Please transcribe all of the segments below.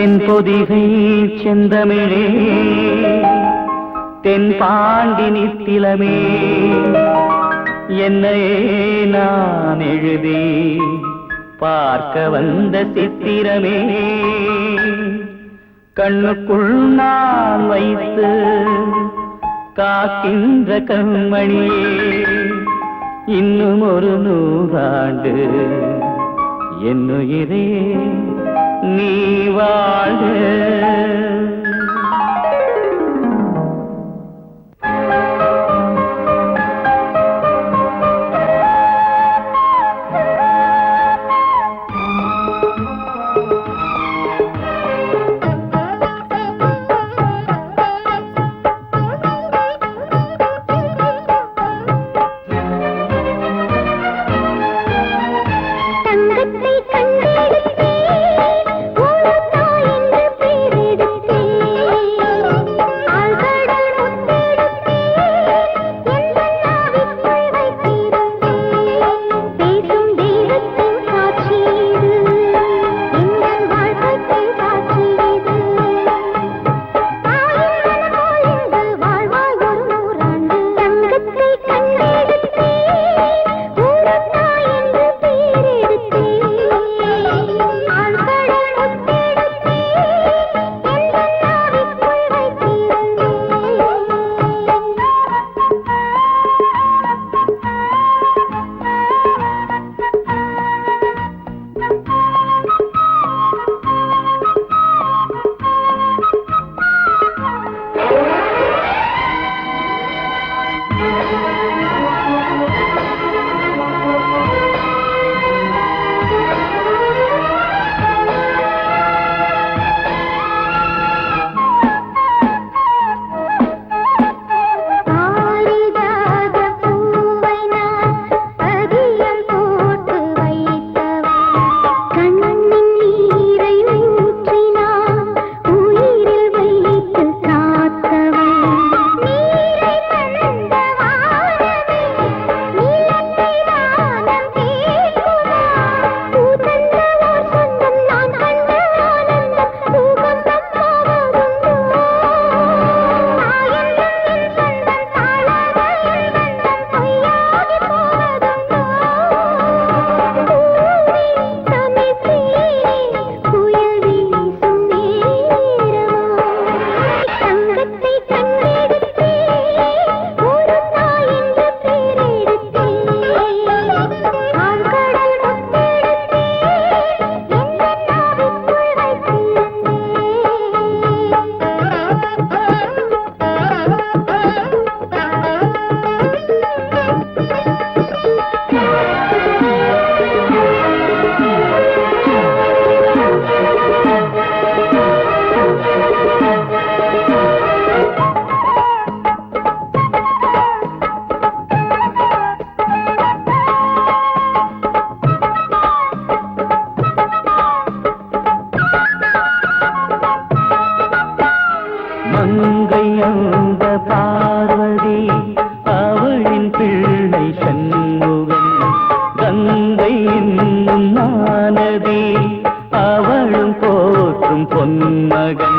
தென்பொதிகை செந்தமிழே தென்பாண்டி நித்திலமே என்னையே நான் எழுதி பார்க்க வந்த சித்திரமே. கண்ணுக்குள் நான் வைத்து காக்கின்ற கண்மணியே இன்னும் ஒரு நூறாண்டு என்னுயிரே. நீ வாழ.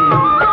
Thank you.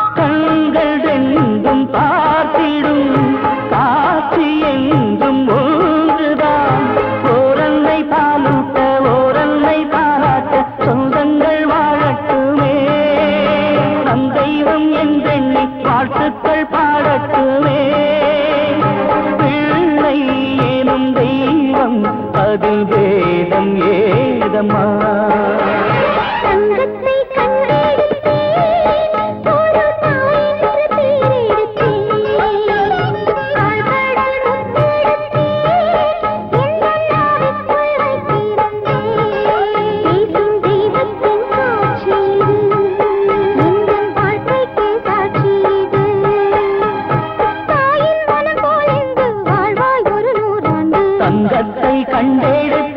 தங்கத்தை கண்டெடுத்து